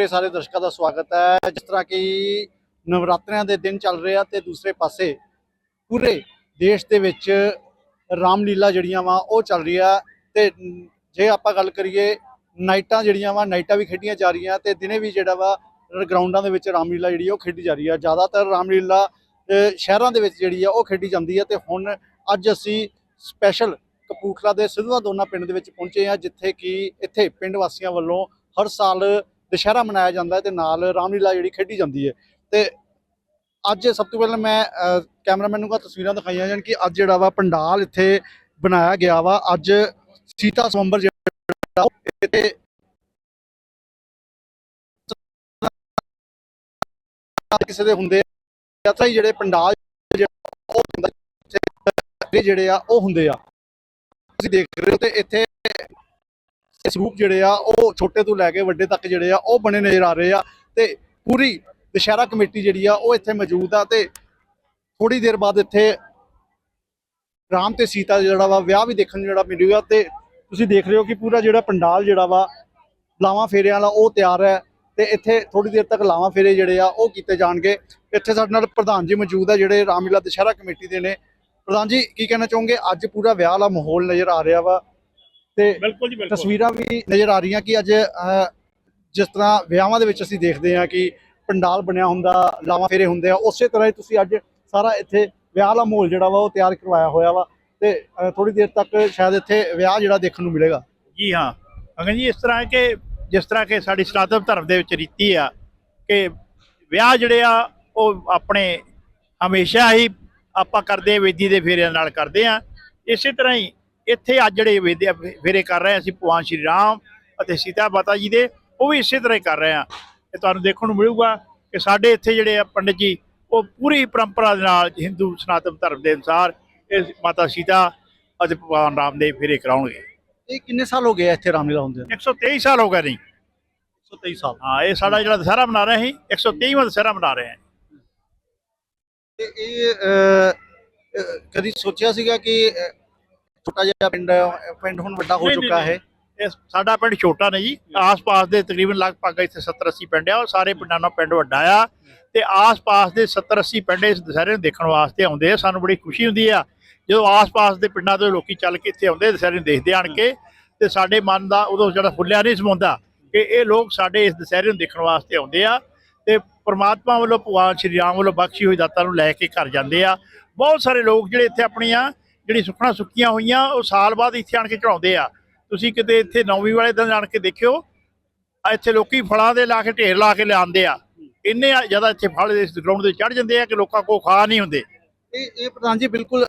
ਰਹੇ ਸਾਰੇ ਦਰਸ਼ਕਾਂ ਦਾ ਸਵਾਗਤ ਹੈ। ਜਿਸ ਤਰ੍ਹਾਂ ਕਿ ਨਵਰਾਤਰਿਆਂ ਦੇ ਦਿਨ ਚੱਲ ਰਹੇ ਆ ਤੇ ਦੂਸਰੇ ਪਾਸੇ ਪੂਰੇ ਦੇਸ਼ ਦੇ ਵਿੱਚ ਰਾਮਲੀਲਾ ਜਿਹੜੀਆਂ ਵਾ, ਉਹ ਚੱਲ ਰਹੀ ਆ ਤੇ ਜੇ ਆਪਾਂ ਗੱਲ ਕਰੀਏ, ਨਾਈਟਾਂ ਜਿਹੜੀਆਂ ਵਾ, ਨਾਈਟਾਂ ਵੀ ਖੇਡੀਆਂ ਜਾ ਰਹੀਆਂ ਤੇ ਦਿਨੇ ਵੀ ਜਿਹੜਾ ਵਾ, ਗਰਾਊਂਡਾਂ ਦੇ ਵਿੱਚ ਰਾਮਲੀਲਾ ਜਿਹੜੀ ਆ, ਉਹ ਖੇਡੀ ਜਾ ਰਹੀ ਆ। ਜ਼ਿਆਦਾਤਰ ਰਾਮਲੀਲਾ ਸ਼ਹਿਰਾਂ ਦੇ ਵਿੱਚ ਜਿਹੜੀ ਆ, ਉਹ ਖੇਡੀ ਜਾਂਦੀ ਆ ਤੇ ਹੁਣ ਅੱਜ ਅਸੀਂ ਸਪੈਸ਼ਲ ਕਪੂਰਥਲਾ ਦੇ ਸਿਧਵਾ ਦੋਨਾ ਪਿੰਡ ਦੇ ਵਿੱਚ ਪਹੁੰਚੇ ਆ, ਜਿੱਥੇ ਕਿ ਇੱਥੇ ਪਿੰਡ ਵਾਸੀਆਂ ਵੱਲੋਂ ਹਰ ਸਾਲ ਦੁਸ਼ਹਿਰਾ ਮਨਾਇਆ ਜਾਂਦਾ ਹੈ ਤੇ ਨਾਲ ਰਾਮਲੀਲਾ ਜਿਹੜੀ ਖੇਡੀ ਜਾਂਦੀ ਹੈ। ਤੇ ਅੱਜ ਸਭ ਤੋਂ ਪਹਿਲਾਂ ਮੈਂ ਕੈਮਰਾਮੈਨ ਨੂੰ ਕਾ ਤਸਵੀਰਾਂ ਦਿਖਾਈਆਂ ਜਾਣ ਕਿ ਅੱਜ ਜਿਹੜਾ ਵਾ ਪੰਡਾਲ ਇੱਥੇ ਬਣਾਇਆ ਗਿਆ ਵਾ। ਅੱਜ ਸੀਤਾ ਸਵੰਬਰ ਜਿਹੜਾ ਇੱਥੇ ਕਿਸੇ ਦੇ ਹੁੰਦੇ ਆ ਹੀ ਜਿਹੜੇ ਪੰਡਾਲ ਜਿਹੜੇ ਆ, ਉਹ ਹੁੰਦੇ ਆ। ਤੁਸੀਂ ਦੇਖ ਰਹੇ ਹੋ ਤੇ ਇੱਥੇ ਸਰੂਪ ਜਿਹੜੇ ਆ, ਉਹ ਛੋਟੇ ਤੋਂ ਲੈ ਕੇ ਵੱਡੇ ਤੱਕ ਜਿਹੜੇ ਆ, ਉਹ ਬਣੇ ਨਜ਼ਰ ਆ ਰਹੇ ਆ ਤੇ ਪੂਰੀ ਦੁਸ਼ਹਿਰਾ ਕਮੇਟੀ ਜਿਹੜੀ ਆ, ਉਹ ਇੱਥੇ ਮੌਜੂਦ ਆ ਤੇ ਥੋੜੀ ਦੇਰ ਬਾਅਦ ਇੱਥੇ ਰਾਮ ਤੇ ਸੀਤਾ ਜਿਹੜਾ ਵਾ, ਵਿਆਹ ਵੀ ਦੇਖਣ ਨੂੰ ਜਿਹੜਾ ਮਿਲੂਗਾ ਤੇ ਤੁਸੀਂ ਦੇਖ ਰਹੇ ਹੋ ਕਿ ਪੂਰਾ ਜਿਹੜਾ ਪੰਡਾਲ ਜਿਹੜਾ ਵਾ, ਲਾਵਾਂ ਫੇਰਿਆਂ ਵਾਲਾ ਉਹ ਤਿਆਰ ਹੈ ਤੇ ਇੱਥੇ ਥੋੜੀ ਦੇਰ ਤੱਕ ਲਾਵਾਂ ਫੇਰੇ ਜਿਹੜੇ ਆ, ਉਹ ਕੀਤੇ ਜਾਣਗੇ। ਇੱਥੇ ਸਾਡੇ ਨਾਲ ਪ੍ਰਧਾਨ ਜੀ ਮੌਜੂਦ ਆ, ਜਿਹੜੇ ਰਾਮਲੀਲਾ ਦੁਸ਼ਹਿਰਾ ਕਮੇਟੀ ਦੇ ਨੇ। ਪ੍ਰਧਾਨ ਜੀ, ਕੀ ਕਹਿਣਾ ਚਾਹੋਗੇ? ਅੱਜ ਪੂਰਾ ਵਿਆਹ ਵਾਲਾ ਮਾਹੌਲ ਨਜ਼ਰ ਆ ਰਿਹਾ ਵਾ। ਤੇ ਬਿਲਕੁਲ ਜੀ ਬਿਲਕੁਲ। ਤਸਵੀਰਾਂ ਵੀ ਨਜ਼ਰ ਆ ਰਹੀਆਂ ਕਿ ਅੱਜ ਜਿਸ ਤਰ੍ਹਾਂ ਵਿਆਹਾਂ ਦੇ ਵਿੱਚ ਅਸੀਂ ਦੇਖਦੇ ਹਾਂ ਕਿ ਪੰਡਾਲ ਬਣਿਆ ਹੁੰਦਾ ਲਾਵਾਂ ਫੇਰੇ ਹੁੰਦੇ ਆ ਉਸੇ ਤਰ੍ਹਾਂ ਹੀ ਤੁਸੀਂ ਅੱਜ ਸਾਰਾ ਇੱਥੇ ਵਿਆਹ ਵਾਲਾ ਮਾਹੌਲ ਜਿਹੜਾ ਵਾ ਉਹ ਤਿਆਰ ਕਰਵਾਇਆ ਹੋਇਆ ਵਾ ਤੇ ਥੋੜੀ ਦੇਰ ਤੱਕ ਸ਼ਾਇਦ ਇੱਥੇ ਵਿਆਹ ਜਿਹੜਾ ਦੇਖਣ ਨੂੰ ਮਿਲੇਗਾ। ਜੀ ਹਾਂ। ਅਗਨ ਜੀ ਇਸ ਤਰ੍ਹਾਂ ਕਿ ਜਿਸ ਤਰ੍ਹਾਂ ਕਿ ਸਾਡੀ ਸਨਾਤਨ ਧਰਮ ਦੇ ਵਿੱਚ ਰੀਤੀ ਆ ਕਿ ਵਿਆਹ ਜਿਹੜੇ ਆ ਉਹ ਆਪਣੇ ਹਮੇਸ਼ਾ ਹੀ ਆਪਾਂ ਕਰਦੇ ਵੇਦੀ ਦੇ ਫੇਰਿਆਂ ਨਾਲ ਕਰਦੇ ਆ ਇਸੇ ਤਰ੍ਹਾਂ ਹੀ ਇੱਥੇ ਅੱਜ ਜਿਹੜੇ ਵੇਦੇ ਫੇਰੇ ਕਰ ਰਹੇ ਅਸੀਂ ਭਗਵਾਨ ਸ਼੍ਰੀ ਰਾਮ ਅਤੇ ਸੀਤਾ ਮਾਤਾ ਜੀ ਦੇ ਉਹ ਵੀ ਇਸੇ ਤਰ੍ਹਾਂ ਹੀ ਕਰ ਰਹੇ ਆ। ਇਹ ਤੁਹਾਨੂੰ ਦੇਖਣ ਨੂੰ ਮਿਲੂਗਾ ਕਿ ਸਾਡੇ ਇੱਥੇ ਜਿਹੜੇ ਆ ਪੰਡਿਤ ਜੀ ਉਹ ਪੂਰੀ ਪਰੰਪਰਾ ਦੇ ਨਾਲ ਹਿੰਦੂ ਸਨਾਤਨ ਧਰਮ ਦੇ ਅਨੁਸਾਰ ਇਹ ਮਾਤਾ ਸੀਤਾ ਅਤੇ ਭਗਵਾਨ ਰਾਮ ਦੇ ਫੇਰੇ ਕਰਾਉਣਗੇ। ਇਹ ਕਿੰਨੇ ਸਾਲ ਹੋ ਗਏ ਇੱਥੇ ਰਾਮਲੀਲਾ ਹੁੰਦੇ 123 ਸਾਲ ਹੋ ਗਏ ਨਹੀਂ 123 ਸਾਲ। ਹਾਂ ਇਹ ਸਾਡਾ ਜਿਹੜਾ ਦੁਸਹਿਰਾ ਮਨਾ ਰਹੇ ਸੀ 123ਵਾਂ ਦੁਸਹਿਰਾ ਮਨਾ ਰਹੇ ਹਾਂ ਤੇ ਇਹ ਕਦੀ ਸੋਚਿਆ ਸੀਗਾ ਕਿ ਛੋਟਾ ਜਿਹਾ ਪਿੰਡ ਪਿੰਡ ਹੁਣ ਵੱਡਾ ਹੋ ਚੁੱਕਾ ਹੈ। ਇਹ ਸਾਡਾ ਪਿੰਡ ਛੋਟਾ ਨਹੀਂ ਜੀ। ਆਸ-ਪਾਸ ਦੇ ਤਕਰੀਬਨ ਲਗਭਗ ਇੱਥੇ 70-80 ਪਿੰਡ ਆ ਉਹ ਸਾਰੇ ਪਿੰਡਾਂ ਨਾਲ ਪਿੰਡ ਵੱਡਾ ਆ। ਤੇ ਆਸ-ਪਾਸ ਦੇ 70-80 ਪਿੰਡ ਇਸ ਦੁਸਹਿਰੇ ਨੂੰ ਦੇਖਣ ਵਾਸਤੇ ਆਉਂਦੇ ਆ। ਸਾਨੂੰ ਬੜੀ ਖੁਸ਼ੀ ਹੁੰਦੀ ਆ। ਜਦੋਂ ਆਸ-ਪਾਸ ਦੇ ਪਿੰਡਾਂ ਤੋਂ ਲੋਕੀ ਚੱਲ ਕੇ ਇੱਥੇ ਆਉਂਦੇ ਦੁਸਹਿਰੇ ਨੂੰ ਦੇਖਦੇ ਆਣ ਕੇ ਤੇ ਸਾਡੇ ਮਨ ਦਾ ਉਦੋਂ ਜਿਹੜਾ ਫੁੱਲਿਆ ਨਹੀਂ ਸਮਾਉਂਦਾ ਕਿ ਇਹ ਲੋਕ ਸਾਡੇ ਇਸ ਦੁਸਹਿਰੇ ਨੂੰ ਦੇਖਣ ਵਾਸਤੇ ਆਉਂਦੇ ਆ। ਤੇ ਪ੍ਰਮਾਤਮਾ ਵੱਲੋਂ ਭਗਵਾਨ ਸ਼੍ਰੀ ਰਾਮ ਵੱਲੋਂ ਬਖਸ਼ੀ ਹੋਈ ਦਾਤਾਂ ਨੂੰ ਲੈ ਕੇ ਘਰ ਜਾਂਦੇ ਆ। ਬਹੁਤ ਸਾਰੇ ਲੋਕ ਜਿਹੜੇ ਇੱਥੇ ਆਪਣੀਆਂ ਜਿਹੜੀ ਸੁੱਖਣਾ ਸੁੱਕੀਆਂ ਹੋਈਆਂ ਉਹ ਸਾਲ ਬਾਅਦ ਇੱਥੇ ਆਣ ਕੇ ਚੜਾਉਂਦੇ ਆ। ਤੁਸੀਂ ਕਿਤੇ ਇੱਥੇ ਨੌਵੀਂ ਵਾਲੇ ਦਿਨ ਆਣ ਕੇ ਦੇਖਿਓ ਆ ਇੱਥੇ ਲੋਕੀ ਫਲਾਂ ਦੇ ਲਾ ਕੇ ਢੇਰ ਲਾ ਕੇ ਲਿਆਉਂਦੇ ਆ। ਇੰਨੇ ਜ਼ਿਆਦਾ ਇੱਥੇ ਫਲ ਇਸ ਗਰਾਊਂਡ ਤੇ ਚੜ ਜਾਂਦੇ ਆ ਕਿ ਲੋਕਾਂ ਕੋ ਖਾ ਨਹੀਂ ਹੁੰਦੇ। ਇਹ ਇਹ ਪ੍ਰਧਾਨ ਜੀ ਬਿਲਕੁਲ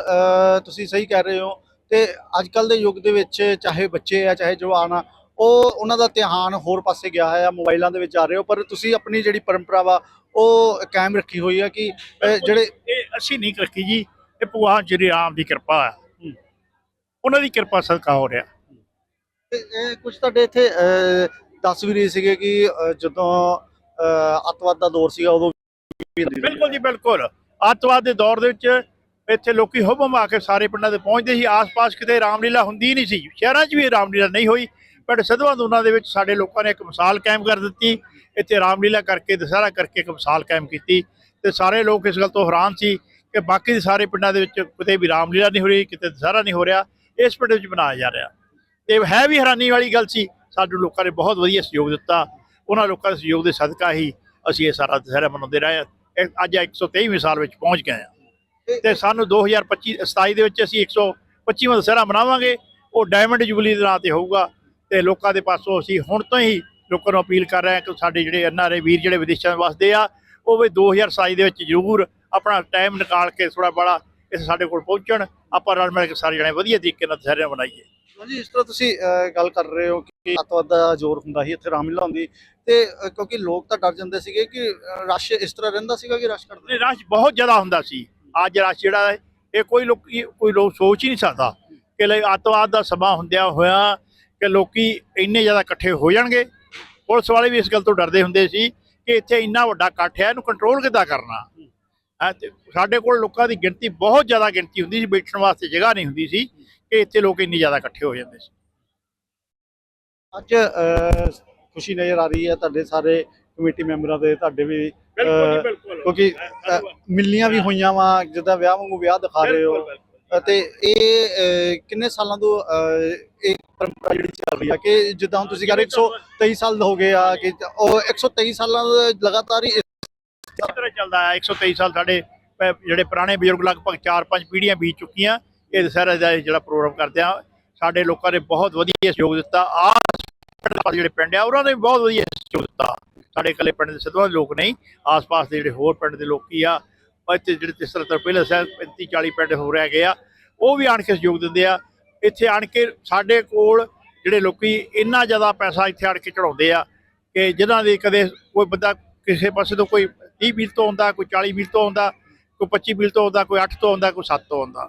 ਤੁਸੀਂ ਸਹੀ ਕਹਿ ਰਹੇ ਹੋ। ਤੇ ਅੱਜ ਕੱਲ ਦੇ ਯੁੱਗ ਦੇ ਵਿੱਚ ਚਾਹੇ ਬੱਚੇ ਆ ਚਾਹੇ ਜਵਾਨ ਆ ਉਹ ਉਹਨਾਂ ਦਾ ਧਿਆਨ ਹੋਰ ਪਾਸੇ ਗਿਆ ਹੈ ਆ ਮੋਬਾਈਲਾਂ ਦੇ ਵਿੱਚ ਜਾ ਰਹੇ ਹੋ। ਪਰ ਤੁਸੀਂ ਆਪਣੀ ਜਿਹੜੀ ਪਰੰਪਰਾ ਵਾ ਉਹ ਕਾਇਮ ਰੱਖੀ ਹੋਈ ਹੈ ਕਿ ਜਿਹੜੇ ਇਹ ਅਸੀਂ ਨਹੀਂ ਰੱਖੀ ਜੀ। ਇਹ ਭਗਵਾਨ ਸ਼੍ਰੀ ਰਾਮ ਦੀ ਕਿਰਪਾ ਆ ਉਹਨਾਂ ਦੀ ਕਿਰਪਾ ਸਦਕਾ ਹੋ ਰਿਹਾ। ਕੁਝ ਤੁਹਾਡੇ ਇੱਥੇ ਦੱਸ ਵੀ ਰਹੇ ਸੀਗੇ ਕਿ ਜਦੋਂ ਅੱਤਵਾਦ ਦਾ ਦੌਰ ਸੀਗਾ ਉਦੋਂ ਬਿਲਕੁਲ ਜੀ ਬਿਲਕੁਲ। ਅੱਤਵਾਦ ਦੇ ਦੌਰ ਦੇ ਵਿੱਚ ਇੱਥੇ ਲੋਕੀ ਹੁਬਮ ਆ ਕੇ ਸਾਰੇ ਪਿੰਡਾਂ ਦੇ ਪਹੁੰਚਦੇ ਸੀ। ਆਸ-ਪਾਸ ਕਿਤੇ ਰਾਮਲੀਲਾ ਹੁੰਦੀ ਹੀ ਨਹੀਂ ਸੀ। ਸ਼ਹਿਰਾਂ 'ਚ ਵੀ ਰਾਮਲੀਲਾ ਨਹੀਂ ਹੋਈ। ਪਰ ਸਦਵਾ ਦੋਨਾਂ ਦੇ ਵਿੱਚ ਸਾਡੇ ਲੋਕਾਂ ਨੇ ਇੱਕ ਮਿਸਾਲ ਕਾਇਮ ਕਰ ਦਿੱਤੀ। ਇੱਥੇ ਰਾਮਲੀਲਾ ਕਰਕੇ ਦੁਸਹਿਰਾ ਕਰਕੇ ਇੱਕ ਮਿਸਾਲ ਕਾਇਮ ਕੀਤੀ। ਤੇ ਸਾਰੇ ਲੋਕ ਇਸ ਗੱਲ ਤੋਂ ਹੈਰਾਨ ਸੀ ਕਿ ਬਾਕੀ ਦੇ ਸਾਰੇ ਪਿੰਡਾਂ ਦੇ ਵਿੱਚ ਕਿਤੇ ਵੀ ਰਾਮਲੀਲਾ ਨਹੀਂ ਹੋ ਰਹੀ ਕਿਤੇ ਦੁਸਹਿਰਾ ਨਹੀਂ ਹੋ ਰਿਹਾ ਇਸ ਪਿੰਡ ਵਿੱਚ ਬਣਾਇਆ ਜਾ ਰਿਹਾ। ਤੇ ਹੈ ਵੀ ਹੈਰਾਨੀ ਵਾਲੀ ਗੱਲ ਸੀ ਸਾਡੇ ਲੋਕਾਂ ਨੇ ਬਹੁਤ ਵਧੀਆ ਸਹਿਯੋਗ ਦਿੱਤਾ। ਉਹਨਾਂ ਲੋਕਾਂ ਦੇ ਸਹਿਯੋਗ ਦੇ ਸਦਕਾ ਹੀ ਅਸੀਂ ਇਹ ਸਾਰਾ ਦੁਸਹਿਰਾ ਮਨਾਉਂਦੇ ਰਹੇ ਅੱਜ 123ਵੇਂ ਸਾਲ ਵਿੱਚ ਪਹੁੰਚ ਗਏ ਹਾਂ। ਤੇ ਸਾਨੂੰ 2025 27 ਦੇ ਵਿੱਚ ਅਸੀਂ 125ਵਾਂ ਦੁਸਹਿਰਾ ਮਨਾਵਾਂਗੇ। ਉਹ ਡਾਇਮੰਡ ਜੁਬਲੀ ਦੇ ਨਾਂ ਤੇ ਹੋਊਗਾ। ਤੇ ਲੋਕਾਂ ਦੇ ਪਾਸੋਂ ਅਸੀਂ ਹੁਣ ਤੋਂ ਹੀ ਲੋਕਾਂ ਨੂੰ ਅਪੀਲ ਕਰ ਰਹੇ ਹਾਂ ਕਿ ਸਾਡੇ ਜਿਹੜੇ ਐਨਆਰਏ ਵੀਰ ਜਿਹੜੇ ਵਿਦੇਸ਼ਾਂ ਵਿੱਚ ਵਸਦੇ ਆ ਉਹ ਵੀ 2027 ਦੇ ਵਿੱਚ ਜ਼ਰੂਰ ਆਪਣਾ ਟਾਈਮ ਨਿਕਾਲ ਕੇ ਥੋੜਾ ਬੜਾ ਇਸ ਸਾਡੇ ਕੋਲ ਪਹੁੰਚਣ ਆਪਾਂ ਰਲ ਮਿਲ ਕੇ ਸਾਰੇ ਜਣੇ ਵਧੀਆ ਤਰੀਕੇ ਨਾਲ ਦੁਸਹਿਰਾ ਮਨਾਈਏ। ਜੀ ਇਸ ਤਰ੍ਹਾਂ ਤੁਸੀਂ ਗੱਲ ਕਰ ਰਹੇ ਹੋ ਕਿ ਅੱਤਵਾਦ ਦਾ ਜ਼ੋਰ ਹੁੰਦਾ ਸੀ ਇੱਥੇ ਰਾਮਲੀਲਾ ਹੁੰਦੀ ਤੇ ਕਿਉਂਕਿ ਲੋਕ ਤਾਂ ਡਰ ਜਾਂਦੇ ਸੀਗੇ ਕਿ ਰਸ਼ ਇਸ ਤਰ੍ਹਾਂ ਰਹਿੰਦਾ ਸੀਗਾ ਕਿ ਰਸ਼ ਕਰਦੇ ਇਹ ਰਸ਼ ਬਹੁਤ ਜ਼ਿਆਦਾ ਹੁੰਦਾ ਸੀ। ਅੱਜ ਰਸ਼ ਜਿਹੜਾ ਹੈ ਇਹ ਕੋਈ ਲੋਕੀ ਕੋਈ ਲੋਕ ਸੋਚ ਹੀ ਨਹੀਂ ਸਕਦਾ ਕਿ ਲਈ ਅੱਤਵਾਦ ਦਾ ਸਮਾਂ ਹੁੰਦਿਆ ਹੋਇਆ ਕਿ ਲੋਕੀ ਇੰਨੇ ਜ਼ਿਆਦਾ ਇਕੱਠੇ ਹੋ ਜਾਣਗੇ। ਪੁਲਿਸ ਵਾਲੇ ਵੀ ਇਸ ਗੱਲ ਤੋਂ ਡਰਦੇ ਹੁੰਦੇ ਸੀ ਕਿ ਇੱਥੇ ਇੰਨਾ ਵੱਡਾ ਇਕੱਠ ਹੈ ਇਹਨੂੰ ਕੰਟਰੋਲ ਕਿੱਦਾਂ ਕਰਨਾ? ਸਾਡੇ ਕੋਲ ਲੋਕਾਂ ਦੀ ਗਿਣਤੀ ਬਹੁਤ ਜ਼ਿਆਦਾ ਗਿਣਤੀ ਹੁੰਦੀ ਸੀ ਬੈਠਣ ਵਾਸਤੇ ਜਗ੍ਹਾ ਨਹੀਂ ਹੁੰਦੀ ਸੀ ਕਿ ਇੱਥੇ ਲੋਕ ਇੰਨੀ ਜ਼ਿਆਦਾ ਇਕੱਠੇ ਹੋ ਜਾਂਦੇ ਸੀ। ਅੱਜ ਖੁਸ਼ੀ ਨਜ਼ਰ ਆ ਰਹੀ ਹੈ ਤੁਹਾਡੇ ਸਾਰੇ ਕਮੇਟੀ ਮੈਂਬਰਾਂ ਦੇ ਤੁਹਾਡੇ ਵੀ ਕਿਉਂਕਿ ਮਿਲਨੀਆਂ ਵੀ ਹੋਈਆਂ ਵਾ ਜਿੱਦਾਂ ਵਿਆਹ ਵਾਂਗੂ ਵਿਆਹ ਦਿਖਾ ਰਹੇ ਹੋ। ਅਤੇ ਇਹ ਕਿੰਨੇ ਸਾਲਾਂ ਤੋਂ ਇਹ ਪਰੰਪਰਾ ਜਿਹੜੀ ਚੱਲ ਰਹੀ ਆ ਕਿ ਜਿੱਦਾਂ ਹੁਣ ਤੁਸੀਂ ਕਹਿੰਦੇ 123 ਸਾਲ ਹੋ ਗਏ ਆ ਕਿ ਉਹ 123 ਸਾਲਾਂ ਦਾ ਲਗਾਤਾਰ ਹੀ ਇਸ ਤਰ੍ਹਾਂ ਚੱਲਦਾ ਆ 123 ਸਾਲ ਸਾਡੇ ਪ- ਜਿਹੜੇ ਪੁਰਾਣੇ ਬਜ਼ੁਰਗ ਲਗਭਗ 4-5 ਪੀੜ੍ਹੀਆਂ ਬੀਤ ਚੁੱਕੀਆਂ। ਇਹ ਦੁਸਹਿਰਾ ਦਾ ਇਹ ਜਿਹੜਾ ਪ੍ਰੋਗਰਾਮ ਕਰਦੇ ਆ। ਸਾਡੇ ਲੋਕਾਂ ਨੇ ਬਹੁਤ ਵਧੀਆ ਸਹਿਯੋਗ ਦਿੱਤਾ। ਆ ਜਿਹੜੇ ਪਿੰਡ ਆ, ਉਹਨਾਂ ਨੇ ਵੀ ਬਹੁਤ ਵਧੀਆ ਸਹਿਯੋਗ ਦਿੱਤਾ। ਸਾਡੇ ਇਕੱਲੇ ਪਿੰਡ ਦੇ ਸਿੱਧਵਾਂ ਦੇ ਲੋਕ ਨਹੀਂ, ਆਸ-ਪਾਸ ਦੇ ਜਿਹੜੇ ਹੋਰ ਪਿੰਡ ਦੇ ਲੋਕੀ ਆ। ਇੱਥੇ ਜਿਹੜੇ ਤਿਸ ਤਰ੍ਹਾਂ ਪਹਿਲਾਂ ਸਾਹਿਬ 35 40 ਪਿੰਡ ਹੋ ਰਹਿ ਗਏ ਆ, ਉਹ ਵੀ ਆਣ ਕੇ ਸਹਿਯੋਗ ਦਿੰਦੇ ਆ। ਇੱਥੇ ਆਣ ਕੇ ਸਾਡੇ ਕੋਲ ਜਿਹੜੇ ਲੋਕੀ ਇੰਨਾ ਜ਼ਿਆਦਾ ਪੈਸਾ ਇੱਥੇ ਆਣ ਕੇ ਚੜਾਉਂਦੇ ਆ ਕਿ ਜਿਨ੍ਹਾਂ ਦੇ ਕਦੇ ਕੋਈ ਬੰਦਾ ਕਿਸੇ ਪਾਸੇ ਤੋਂ ਕੋਈ 30 ਮੀਲ ਤੋਂ ਆਉਂਦਾ ਕੋਈ 40 ਮੀਲ ਤੋਂ ਆਉਂਦਾ ਕੋਈ 25 ਮੀਲ ਤੋਂ ਆਉਂਦਾ ਕੋਈ 8 ਤੋਂ ਆਉਂਦਾ ਕੋਈ 7 ਤੋਂ ਆਉਂਦਾ।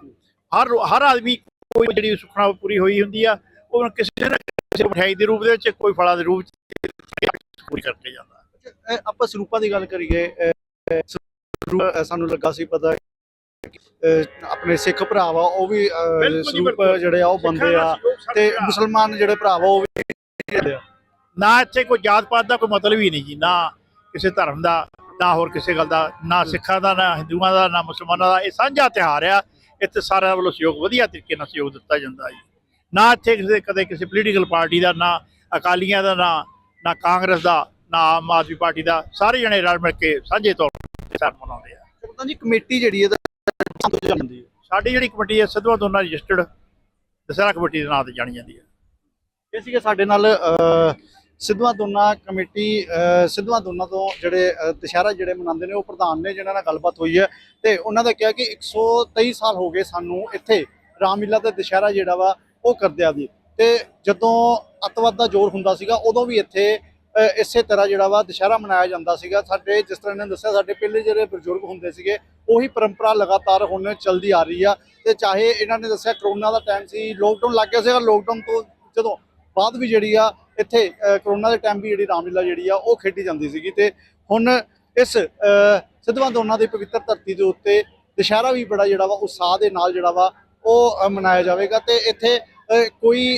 ਹਰ ਹਰ ਆਦਮੀ ਕੋਈ ਜਿਹੜੀ ਸੁਖਣਾ ਪੂਰੀ ਹੋਈ ਹੁੰਦੀ ਆ ਉਹ ਕਿਸੇ ਨਾ ਕਿਸੇ ਮਠਿਆਈ ਦੇ ਰੂਪ ਦੇ ਵਿੱਚ ਕੋਈ ਫਲਾਂ ਦੇ ਰੂਪ ਚ ਪੂਰੀ ਕਰਕੇ ਜਾਂਦਾ। ਆਪਾਂ ਸਰੂਪਾਂ ਦੀ ਗੱਲ ਕਰੀਏ ਸਾਨੂੰ ਲੱਗਾ ਸੀ ਪਤਾ ਆਪਣੇ ਸਿੱਖ ਭਰਾ ਵਾ ਉਹ ਵੀ ਸਰੂਪ। ਜਿਹੜੇ ਆ ਉਹ ਬੰਦੇ ਆ ਤੇ ਮੁਸਲਮਾਨ ਜਿਹੜੇ ਭਰਾ ਵਾ ਉਹ ਵੀ ਨਾ ਇੱਥੇ ਕੋਈ ਜਾਤ ਪਾਤ ਦਾ ਕੋਈ ਮਤਲਬ ਹੀ ਨਹੀਂ ਜੀ ਨਾ ਕਿਸੇ ਧਰਮ ਦਾ। ਨਾ ਹੋਰ ਕਿਸੇ ਗੱਲ ਦਾ ਨਾ ਸਿੱਖਾਂ ਦਾ ਨਾ ਹਿੰਦੂਆਂ ਦਾ ਨਾ ਮੁਸਲਮਾਨਾਂ ਦਾ ਇਹ ਸਾਂਝਾ ਤਿਉਹਾਰ ਆ। ਇੱਥੇ ਸਾਰਿਆਂ ਵੱਲੋਂ ਸਹਿਯੋਗ ਵਧੀਆ ਤਰੀਕੇ ਨਾਲ ਸਹਿਯੋਗ ਦਿੱਤਾ ਜਾਂਦਾ ਜੀ। ਨਾ ਇੱਥੇ ਕਿਸੇ ਕਦੇ ਕਿਸੇ ਪੋਲੀਟੀਕਲ ਪਾਰਟੀ ਦਾ ਨਾ ਅਕਾਲੀਆਂ ਦਾ ਨਾ ਨਾ ਕਾਂਗਰਸ ਦਾ ਨਾ ਆਮ ਆਦਮੀ ਪਾਰਟੀ ਦਾ ਸਾਰੇ ਜਣੇ ਰਲ ਮਿਲ ਕੇ ਸਾਂਝੇ ਤੌਰ ਤੇ ਸਰ ਮਨਾਉਂਦੇ ਆ। ਪਤਾ ਜੀ ਕਮੇਟੀ ਜਿਹੜੀ ਹੈ ਸਾਡੀ ਜਿਹੜੀ ਕਮੇਟੀ ਹੈ ਸਿੱਧਵਾਂ ਦੋਨਾਂ ਰਜਿਸਟਰਡ ਦਸਹਿਰਾ ਕਮੇਟੀ ਦੇ ਨਾਂ ਤੇ ਜਾਣੀ ਜਾਂਦੀ ਹੈ। ਇਹ ਸੀਗੇ ਸਾਡੇ ਨਾਲ ਸਿੱਧਵਾਂ ਦੋਨਾ ਕਮੇਟੀ ਅਹ, ਸਿੱਧਵਾਂ ਦੋਨਾ ਤੋਂ ਜਿਹੜੇ ਦੁਸ਼ਹਿਰਾ ਜਿਹੜੇ ਮਨਾਉਂਦੇ ਨੇ ਉਹ ਪ੍ਰਧਾਨ ਨੇ ਜਿਨ੍ਹਾਂ ਨਾਲ ਗੱਲਬਾਤ ਹੋਈ ਹੈ। ਤੇ ਉਹਨਾਂ ਦਾ ਕਿਹਾ ਕਿ 123 ਸਾਲ ਹੋ ਗਏ ਸਾਨੂੰ ਇੱਥੇ ਰਾਮਲੀਲਾ ਤੇ ਦੁਸ਼ਹਿਰਾ ਜਿਹੜਾ ਵਾ ਉਹ ਕਰਦਿਆਂ ਦੀ ਤੇ ਜਦੋਂ ਅੱਤਵਾਦ ਦਾ ਜ਼ੋਰ ਹੁੰਦਾ ਸੀਗਾ ਉਦੋਂ ਵੀ ਇੱਥੇ ਇਸੇ ਤਰ੍ਹਾਂ ਜਿਹੜਾ ਵਾ ਦੁਸ਼ਹਿਰਾ ਮਨਾਇਆ ਜਾਂਦਾ ਸੀਗਾ। ਸਾਡੇ ਜਿਸ ਤਰ੍ਹਾਂ ਇਹਨਾਂ ਨੇ ਦੱਸਿਆ ਸਾਡੇ ਪਹਿਲੇ ਜਿਹੜੇ ਬਜ਼ੁਰਗ ਹੁੰਦੇ ਸੀਗੇ ਉਹੀ ਪਰੰਪਰਾ ਲਗਾਤਾਰ ਹੁਣ ਚੱਲਦੀ ਆ ਰਹੀ ਆ। ਤੇ ਚਾਹੇ ਇਹਨਾਂ ਨੇ ਦੱਸਿਆ ਕਰੋਨਾ ਦਾ ਟਾਈਮ ਸੀ ਲੋਕਡਾਊਨ ਲੱਗ ਗਿਆ ਸੀਗਾ ਲੋਕਡਾਊਨ ਤੋਂ ਜਦੋਂ ਬਾਅਦ ਵੀ ਜਿਹੜੀ ਆ ਇੱਥੇ ਕਰੋਨਾ ਦੇ ਟਾਈਮ ਵੀ ਜਿਹੜੀ ਰਾਮਲੀਲਾ ਜਿਹੜੀ ਆ, ਉਹ ਖੇਡੀ ਜਾਂਦੀ ਸੀਗੀ ਤੇ ਹੁਣ ਇਸ ਸਿੱਧਵਾਂ ਦੋਨਾਂ ਦੀ ਪਵਿੱਤਰ ਧਰਤੀ ਦੇ ਉੱਤੇ ਦੁਸ਼ਹਿਰਾ ਵੀ ਬੜਾ ਜਿਹੜਾ ਵਾ, ਉਤਸ਼ਾਹ ਦੇ ਨਾਲ ਜਿਹੜਾ ਵਾ, ਉਹ ਮਨਾਇਆ ਜਾਵੇਗਾ ਤੇ ਇੱਥੇ ਕੋਈ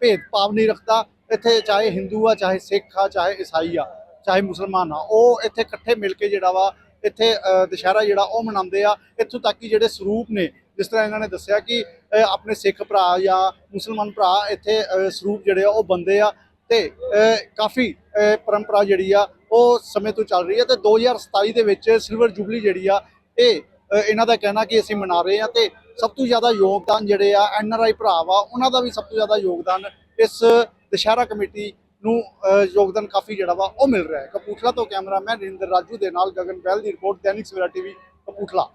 ਭੇਦਭਾਵ ਨਹੀਂ ਰੱਖਦਾ। ਇੱਥੇ ਚਾਹੇ ਹਿੰਦੂ ਆ, ਚਾਹੇ ਸਿੱਖ ਆ, ਚਾਹੇ ਈਸਾਈ ਆ, ਚਾਹੇ ਮੁਸਲਮਾਨ ਆ, ਉਹ ਇੱਥੇ ਇਕੱਠੇ ਮਿਲ ਕੇ ਜਿਹੜਾ ਵਾ, ਇੱਥੇ ਦੁਸ਼ਹਿਰਾ ਜਿਹੜਾ ਉਹ ਮਨਾਉਂਦੇ ਆ। ਇੱਥੋਂ ਤੱਕ ਕਿ ਜਿਹੜੇ ਸਰੂਪ ਨੇ, ਜਿਸ ਤਰ੍ਹਾਂ ਇਹਨਾਂ ਨੇ ਦੱਸਿਆ ਕਿ ਆਪਣੇ ਸਿੱਖ ਭਰਾ ਜਾਂ ਮੁਸਲਮਾਨ ਭਰਾ ਇੱਥੇ ਸਰੂਪ ਜਿਹੜੇ ਆ, ਉਹ ਬੰਦੇ ਆ। ਤੇ ਕਾਫੀ ਪਰੰਪਰਾ ਜਿਹੜੀ ਆ, ਉਹ ਸਮੇਂ ਤੋਂ ਚੱਲ ਰਹੀ ਹੈ ਤੇ 2027 ਦੇ ਵਿੱਚ ਸਿਲਵਰ ਜੁਬਲੀ ਜਿਹੜੀ ਆ, ਇਹ ਇਹਨਾਂ ਦਾ ਕਹਿਣਾ ਕਿ ਅਸੀਂ ਮਨਾ ਰਹੇ ਆ ਤੇ ਸਭ ਤੋਂ ਜ਼ਿਆਦਾ ਯੋਗਦਾਨ ਜਿਹੜੇ ਆ, ਐਨ ਆਰ ਆਈ ਭਰਾ ਵਾ ਉਹਨਾਂ ਦਾ ਵੀ ਸਭ ਤੋਂ ਜ਼ਿਆਦਾ ਯੋਗਦਾਨ ਇਸ ਦੁਸ਼ਹਿਰਾ ਕਮੇਟੀ ਨੂੰ ਯੋਗਦਾਨ ਕਾਫੀ ਜਿਹੜਾ ਵਾ, ਉਹ ਮਿਲ ਰਿਹਾ ਹੈ। ਕਪੂਰਥਲਾ ਤੋਂ ਕੈਮਰਾਮੈਨ ਰਿੰਦਰ ਰਾਜੂ ਦੇ ਨਾਲ ਗਗਨ ਬੈਲ ਦੀ ਰਿਪੋਰਟ, ਦੈਨਿਕ ਸਵੇਰਾ ਟੀਵੀ, ਕਪੂਰਥਲਾ।